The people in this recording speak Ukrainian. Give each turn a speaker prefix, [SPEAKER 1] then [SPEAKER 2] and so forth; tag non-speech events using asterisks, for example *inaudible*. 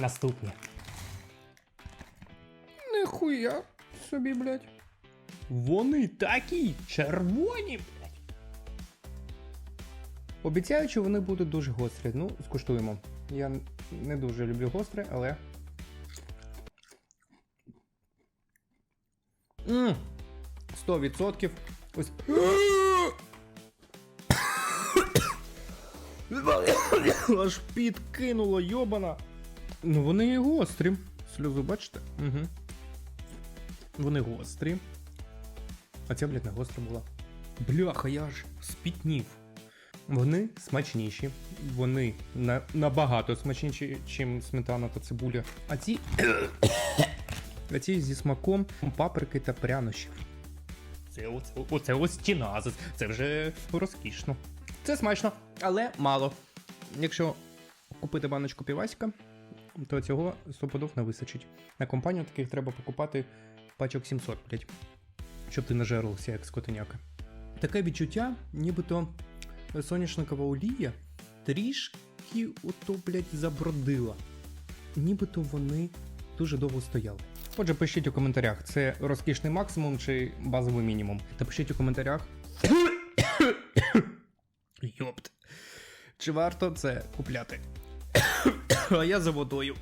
[SPEAKER 1] Наступні.
[SPEAKER 2] Нихуя собі, блядь.
[SPEAKER 1] Вони такі червоні, блядь.
[SPEAKER 2] Обіцяю, що вони будуть дуже гострі. Ну, скуштуємо. Я не дуже люблю гостре, але. Мм. 100%. Ось. *coughs* Аж підкинуло, йобана. Ну, вони гострі. Сльозу, бачите? Угу. Вони гострі. А ця, блядь, не гостра була. Бляха, я аж спітнів. Вони смачніші, вони на, набагато смачніші, ніж сметана та цибуля. А ці. *coughs* а ці зі смаком паприки та прянощів.
[SPEAKER 1] Це оце, оце ось. Це- Це вже розкішно.
[SPEAKER 2] Це смачно, але мало. Якщо купити баночку піваська, то цього стопудов не вистачить. На компанію таких треба покупати пачок 700, блядь, щоб ти нажерувався як скотиняка. Таке відчуття, нібито соняшникова олія трішки ото, блядь, забродила. Нібито вони дуже довго стояли. Отже, пишіть у коментарях, це розкішний максимум чи базовий мінімум. Та пишіть у коментарях, *coughs* Йопт. Чи варто це купляти? *laughs* а я за водою.